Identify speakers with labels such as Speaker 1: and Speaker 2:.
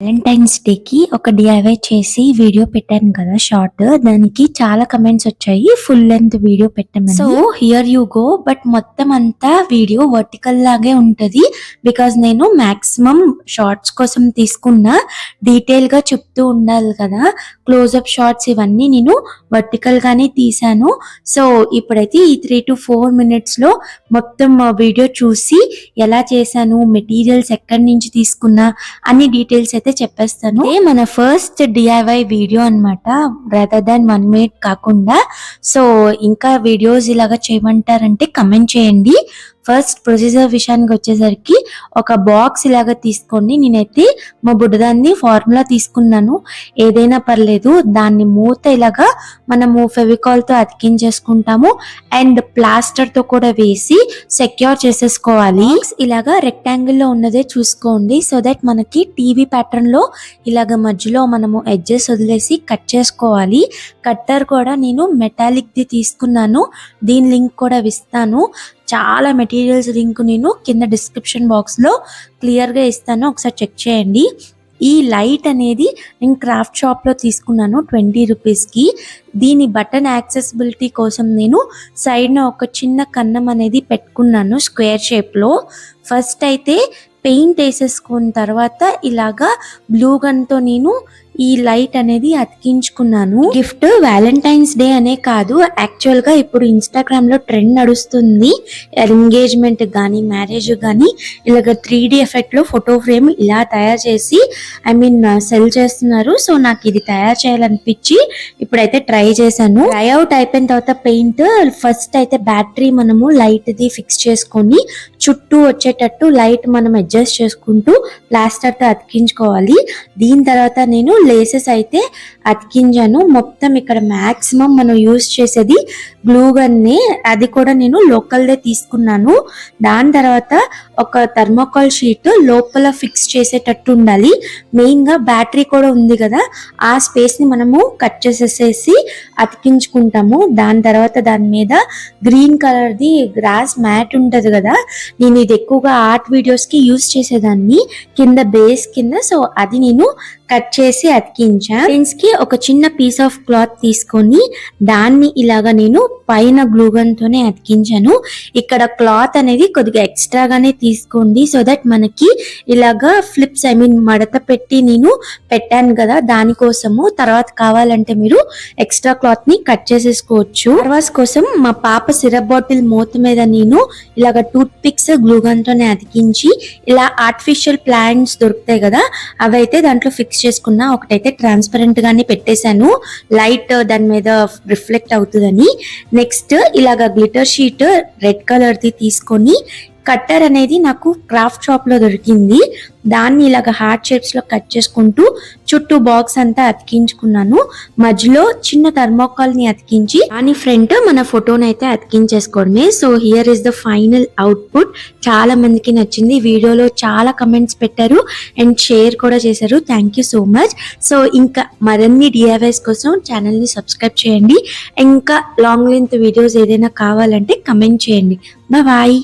Speaker 1: Valentine's day కి ఒక DIY చేసి వీడియో పెట్టాను కదా షార్ట్ దానికి చాలా కమెంట్స్ వచ్చాయి. ఫుల్ లెంత్ వీడియో పెట్టాము so here you go but మొత్తం అంతా వీడియో వర్టికల్ లాగే ఉంటుంది. బికాజ్ నేను మాక్సిమం షార్ట్స్ కోసం తీసుకున్న డీటెయిల్గా చెప్తూ ఉండాలి కదా. క్లోజ్అప్ షార్ట్స్ ఇవన్నీ నేను వర్టికల్ గానే తీసాను సో ఇప్పుడైతే ఈ త్రీ టు ఫోర్ మినిట్స్లో మొత్తం వీడియో చూసి ఎలా చేశాను మెటీరియల్స్ ఎక్కడి నుంచి తీసుకున్నా అన్ని డీటెయిల్స్ అయితే చెప్పేస్తాను. ఇదే మన ఫస్ట్ డిఐవై వీడియో అన్నమాట. రదర్ దాన్ వన్ మినిట్ కాకుండా సో ఇంకా వీడియోస్ ఇలాగా చేయమంటారంటే కమెంట్ చేయండి. ఫస్ట్ ప్రొసీజర్ విషయానికి వచ్చేసరికి ఒక బాక్స్ ఇలాగా తీసుకొని నేనైతే మా బుడ్డదాన్ని ఫార్ములా తీసుకున్నాను. ఏదైనా పర్లేదు దాన్ని మూత ఇలాగా మనము ఫెవికాల్తో అతికించేసుకుంటాము. అండ్ ప్లాస్టర్తో కూడా వేసి సెక్యూర్ చేసేసుకోవాలి. ఇలాగా రెక్టాంగిల్లో ఉన్నదే చూసుకోండి. సో దట్ మనకి టీవీ ప్యాటర్న్లో ఇలాగ మధ్యలో మనము ఎడ్జెస్ వదిలేసి కట్ చేసుకోవాలి. కట్టర్ కూడా నేను మెటాలిక్ది తీసుకున్నాను. దీని లింక్ కూడా ఇస్తాను. చాలా మెటీరియల్స్ లింక్ నేను కింద డిస్క్రిప్షన్ బాక్స్లో క్లియర్గా ఇస్తాను. ఒకసారి చెక్ చేయండి. ఈ లైట్ అనేది నేను క్రాఫ్ట్ షాప్లో తీసుకున్నాను ట్వంటీ రూపీస్కి దీని బటన్ యాక్సెసిబిలిటీ కోసం నేను సైడ్న ఒక చిన్న కన్నం అనేది పెట్టుకున్నాను స్క్వేర్ షేప్లో ఫస్ట్ అయితే పెయింట్ వేసేసుకున్న తర్వాత ఇలాగా బ్లూ గన్తో నేను ఈ లైట్ అనేది అతికించుకున్నాను. గిఫ్ట్ వ్యాలంటైన్స్ డే అనే కాదు యాక్చువల్గా ఇప్పుడు ఇన్స్టాగ్రామ్లో ట్రెండ్ నడుస్తుంది. ఎంగేజ్మెంట్ గానీ మ్యారేజ్ గానీ ఇలాగ త్రీ డి ఎఫెక్ట్లో ఫోటో ఫ్రేమ్ ఇలా తయారు చేసి ఐ మీన్ సెల్ చేస్తున్నారు. సో నాకు ఇది తయారు చేయాలనిపించి ఇప్పుడైతే ట్రై చేశాను. ట్రై అవుట్ అయిపోయిన తర్వాత పెయింట్ ఫస్ట్ అయితే బ్యాటరీ మనము లైట్ ది ఫిక్స్ చేసుకొని చుట్టూ వచ్చేటట్టు లైట్ మనం అడ్జస్ట్ చేసుకుంటూ ప్లాస్టర్తో అతికించుకోవాలి. దీని తర్వాత నేను లేసెస్ అయితే అతికించాను. మొత్తం ఇక్కడ మ్యాక్సిమం మనం యూజ్ చేసేది గ్లూ గన్నే. అది కూడా నేను లోకల్దే తీసుకున్నాను. దాని తర్వాత ఒక థర్మోకాల్ షీట్ లోపల ఫిక్స్ చేసేటట్టు ఉండాలి. మెయిన్గా బ్యాటరీ కూడా ఉంది కదా. ఆ స్పేస్ని మనము కట్ చేసేసేసి అతికించుకుంటాము. దాని తర్వాత దాని మీద గ్రీన్ కలర్ ది గ్రాస్ మ్యాట్ ఉంటుంది కదా. నేను ఇది ఎక్కువగా ఆర్ట్ వీడియోస్కి యూజ్ చేసేదాన్ని కింద బేస్ కింద. సో అది నేను కట్ చేసి అతికించా. ఫ్రెండ్స్కి ఒక చిన్న పీస్ ఆఫ్ క్లాత్ తీసుకొని దాన్ని ఇలాగా నేను పైన గ్లూగన్ తోనే అతికించాను. ఇక్కడ క్లాత్ అనేది కొద్దిగా ఎక్స్ట్రాగానే తీసుకోండి. సో దట్ మనకి ఇలాగా ఫ్లిప్స్ ఐ మీన్ మడత పెట్టి నేను పెట్టాను కదా దానికోసము. తర్వాత కావాలంటే మీరు ఎక్స్ట్రా క్లాత్ని కట్ చేసేసుకోవచ్చు. తర్వాత కోసం మా పాప సిరప్ బాటిల్ మూత మీద నేను ఇలాగ టూత్ పిక్స్ గ్లూగన్ తోనే అతికించి ఇలా ఆర్టిఫిషియల్ ప్లాంట్స్ దొరుకుతాయి కదా అవైతే దాంట్లో ఫిక్స్ చేసుకున్న ఒకటైతే ట్రాన్స్పరెంట్ గానే పెట్టేశాను. లైట్ uh, దాని మీద రిఫ్లెక్ట్ అవుతుందని. నెక్స్ట్ ఇలాగ గ్లిటర్ షీట్ రెడ్ కలర్ ది తీసుకొని కట్టర్ అనేది నాకు క్రాఫ్ట్ షాప్లో దొరికింది. దాన్ని ఇలాగ హార్ట్ షేప్స్లో కట్ చేసుకుంటూ చుట్టూ బాక్స్ అంతా అతికించుకున్నాను. మధ్యలో చిన్న థర్మోకాల్ని అతికించి దాని ఫ్రంట్ మన ఫోటోని అయితే అతికించేసుకోవడమే. So here is the final output చాలా మందికి నచ్చింది. వీడియోలో చాలా కమెంట్స్ పెట్టారు అండ్ షేర్ కూడా చేశారు. Thank you so much so ఇంకా మరిన్ని డిఐవైస్ కోసం ఛానల్ని సబ్స్క్రైబ్ చేయండి. ఇంకా లాంగ్ లెంత్ వీడియోస్ ఏదైనా కావాలంటే కమెంట్ చేయండి. బాయ్